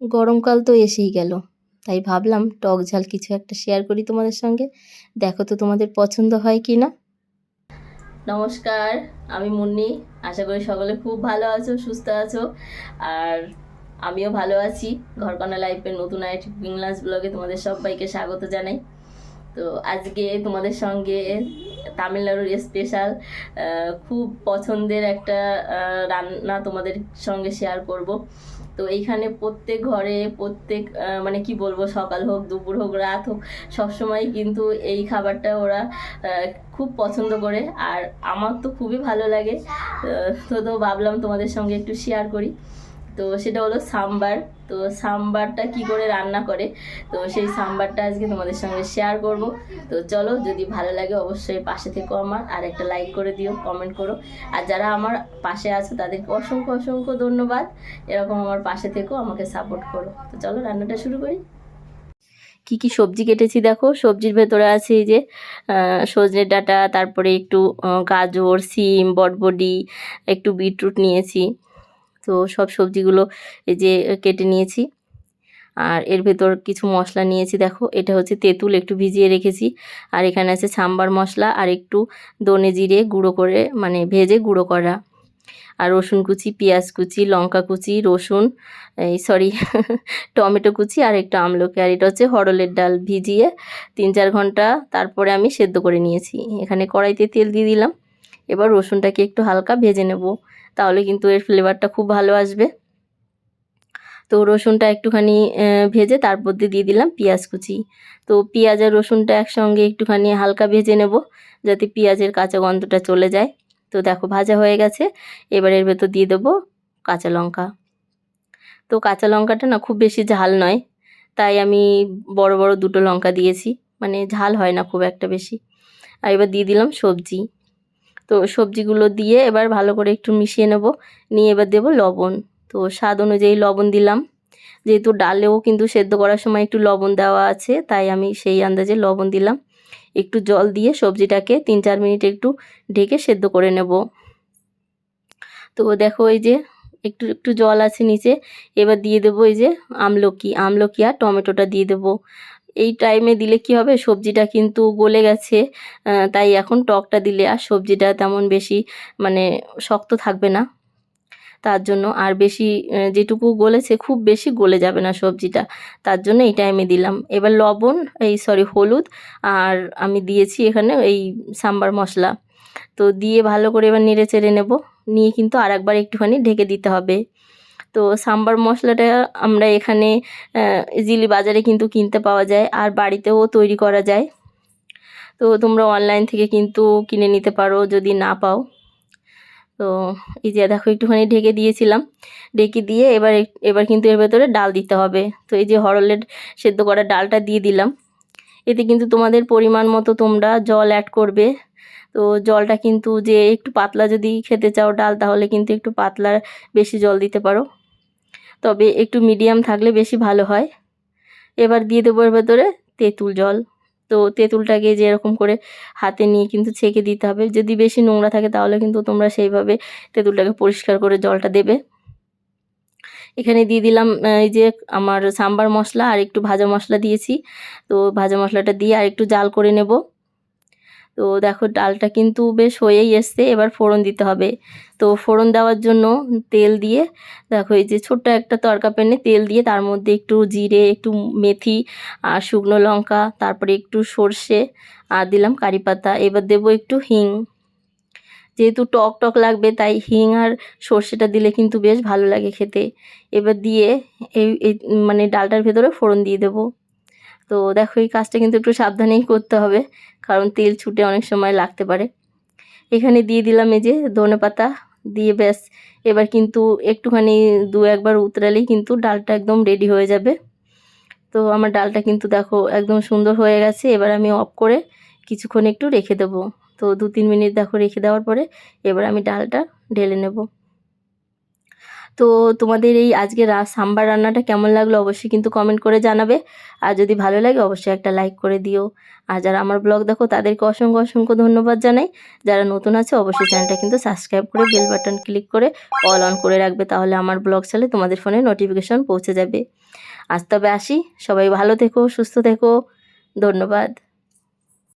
গরমকাল তো এসেই গেল। তাই ভাবলাম টক ঝাল কিছু একটা শেয়ার করি তোমাদের সঙ্গে। দেখো তো তোমাদের পছন্দ হয় কি না? নমস্কার, আমি মুন্নি। আশা করি সকলে খুব ভালো আছো, সুস্থ আছো। আর আমিও ভালো আছি। ঘরকন্যা লাইফের নতুন আইটি ইংলাস ব্লগে তোমাদের সবাইকে স্বাগত জানাই। তো আজকে তোমাদের সঙ্গে তামিলনাড়ুর স্পেশাল খুব পছন্দের একটা রান্না তোমাদের সঙ্গে শেয়ার করব। তো এইখানে প্রত্যেক ঘরে প্রত্যেক মানে কি বলব, সকাল হোক, দুপুর হোক, রাত হোক, সবসময় কিন্তু এই খাবারটা ওরা খুব পছন্দ করে। আর আমার তো খুবই ভালো লাগে। তো তো ভাবলাম তোমাদের সঙ্গে একটু শেয়ার করি। তো সেটা হলো সাম্বার। তো সাম্বারটা কি করে রান্না করে? তো সেই সাম্বারটা আজকে তোমাদের সঙ্গে শেয়ার করব। তো চলো, যদি ভালো লাগে অবশ্যই পাশে থেকো আমার, আর একটা লাইক করে দিও কমেন্ট করো। আর যারা আমার পাশে আছো, তাদেরকে অসংখ্য অসংখ্য ধন্যবাদ। এরকম আমার পাশে থেকেও আমাকে সাপোর্ট করো। তো চলো, রান্নাটা শুরু করি। কি কি সবজি কেটেছি দেখো? সবজির ভেতরে আছে এই যে সজনে ডাঁটা, তারপরে একটু গাজর, সিম, বটবডি, একটু বিটরুট নিয়েছি। তো সব সবজিগুলো এই যে কেটে নিয়েছি। আর এর ভেতর কিছু মশলা নিয়েছি, দেখো। এটা হচ্ছে তেঁতুল, একটু ভিজিয়ে রেখেছি। আর এখানে আছে সাম্বার মশলা আর একটু দনে জিরে গুঁড়ো করে মানে ভেজে গুঁড়ো করা। আর রসুন কুচি, পেঁয়াজ কুচি, লঙ্কা কুচি, রসুন, এই সরি, টমেটো কুচি আর একটু আমলকি। আর এটা হচ্ছে হরলের ডাল ভিজিয়ে তিন চার ঘণ্টা তারপরে আমি সেদ্ধ করে নিয়েছি। এখানে কড়াইতে তেল দিয়ে দিলাম। এবার রসুনটাকে একটু হালকা ভেজে নেব। তাহলে কিন্তু এর ফ্লেভারটা খুব ভালো আসবে। তো রসুনটা একটুখানি ভেজে তারপর দিয়ে দিয়ে দিলাম পেঁয়াজ কুচি। তো পেঁয়াজ আর রসুনটা একসঙ্গে একটুখানি হালকা ভেজে নেব যাতে পেঁয়াজের কাঁচা গন্ধটা চলে যায়। তো দেখো ভাজা হয়ে গেছে, এবার এর ভেতর দিয়ে দেবো কাঁচা লঙ্কা। তো কাঁচা লঙ্কাটা না খুব বেশি ঝাল নয়, তাই আমি বড় বড় দুটো লঙ্কা দিয়েছি মানে ঝাল হয় না খুব একটা বেশি। আর এবার দিয়ে দিলাম সবজি। তো সবজিগুলো দিয়ে এবার ভালো করে একটু মিশিয়ে নেব। নিয়ে এবার দেবো লবণ। তো স্বাদ অনুযায়ী লবণ দিলাম। যেহেতু ডালেও কিন্তু সেদ্ধ করার সময় একটু লবণ দেওয়া আছে, তাই আমি সেই আন্দাজে লবণ দিলাম। একটু জল দিয়ে সবজিটাকে তিন চার মিনিট একটু ঢেকে সেদ্ধ করে নেব। তো দেখো এই যে একটু একটু জল আছে নিচে। এবার দিয়ে দেবো এই যে আমলকি। আমলকি আর টমেটোটা দিয়ে দেবো। এই টাইমে দিলে কি হবে? সবজিটা কিন্তু গলে গেছে তাই এখন টকটা দিলে আর সবজিটা তেমন বেশি মানে শক্ত থাকবে না। তার জন্য আর বেশি যেটুকু গলেছে খুব বেশি গলে যাবে না সবজিটা। তার জন্য এই টাইমে দিলাম। এবার লবণ, এই সরি হলুদ আর আমি দিয়েছি এখানে এই সাম্বার মশলা। তো দিয়ে ভালো করে এবার নেড়ে চেড়ে নেব। নিয়ে কিন্তু আর একবার একটুখানি ঢেকে দিতে হবে। তো সাম্বার মশলাটা আমরা এখানে ইজিলি বাজারে কিন্তু কিনতে পাওয়া যায় আর বাড়িতেও তৈরি করা যায়। তো তোমরা অনলাইন থেকে কিন্তু কিনে নিতে পারো যদি না পাও। তো এই যে দেখো একটুখানি ঢেকে দিয়েছিলাম। ঢেকে দিয়ে এবার এবার কিন্তু এর ভেতরে ডাল দিতে হবে। তো এই যে হরলের সেদ্ধ করা ডালটা দিয়ে দিলাম। এতে কিন্তু তোমাদের পরিমাণ মতো তোমরা জল অ্যাড করবে। তো জলটা কিন্তু যে একটু পাতলা যদি খেতে চাও ডাল, তাহলে কিন্তু একটু পাতলা বেশি জল দিতে পারো। তবে একটু মিডিয়াম থাকলে বেশি ভালো হয়। এবার দিয়ে দেবো এর ভেতরে তেঁতুল জল। তো তেঁতুলটাকে যেরকম করে হাতে নিয়ে কিন্তু ছেঁকে দিতে হবে। যদি বেশি নোংরা থাকে তাহলে কিন্তু তোমরা সেইভাবে তেঁতুলটাকে পরিষ্কার করে জলটা দেবে। এখানে দিয়ে দিলাম এই যে আমার সাম্বার মশলা আর একটু ভাজা মশলা দিয়েছি। তো ভাজা মশলাটা দিয়ে আর একটু জাল করে নেব। তো দেখো ডালটা কিন্তু বেশ হয়েই এসছে, এবার ফোড়ন দিতে হবে। তো ফোড়ন দেওয়ার জন্য তেল দিয়ে দেখো এই যে ছোট্ট একটা তরকা প্যানে তেল দিয়ে তার মধ্যে একটু জিরে, একটু মেথি আর শুকনো লঙ্কা, তারপরে একটু সর্ষে আর দিলাম কারি পাতা। এবার দেবো একটু হিং। যেহেতু টক টক লাগবে, তাই হিং আর সর্ষেটা দিলে কিন্তু বেশ ভালো লাগে খেতে। এবার দিয়ে এই মানে ডালটার ভেতরে ফোড়ন দিয়ে দেবো। তো দেখো এই কাজটা কিন্তু একটু সাবধানেই করতে হবে, কারণ তেল ছুটে অনেক সময় লাগতে পারে। এখানে দিয়ে দিলাম এই যে ধনে পাতা দিয়ে ব্যাস। এবার কিন্তু একটুখানি দু একবার উতরালেই কিন্তু ডালটা একদম রেডি হয়ে যাবে। তো আমার ডালটা কিন্তু দেখো একদম সুন্দর হয়ে গেছে, এবার আমি অফ করে কিছুক্ষণ একটু রেখে দেবো। তো দু তিন মিনিট দেখো রেখে দেওয়ার পরে এবার আমি ডালটা ঢেলে নেব। তো তোমাদের এই আজকে রা, সাম্বার রান্নাটা কেমন লাগল অবশ্যই কিন্তু কমেন্ট করে জানাবে। আর যদি ভালো লাগে অবশ্যই একটা লাইক করে দিও। আর যারা আমার ব্লগ দেখো তাদেরকে অসংখ্য অসংখ্য ধন্যবাদ জানাই। যারা নতুন আছে অবশ্যই চ্যানেলটা কিন্তু সাবস্ক্রাইব করে বেল বাটন ক্লিক করে অল অন করে রাখবে তাহলে আমার ব্লগ চালে তোমাদের ফোনে নোটিফিকেশন পৌঁছে যাবে। আজ তবে আসি। সবাই ভালো থেকো, সুস্থ থেকো। ধন্যবাদ।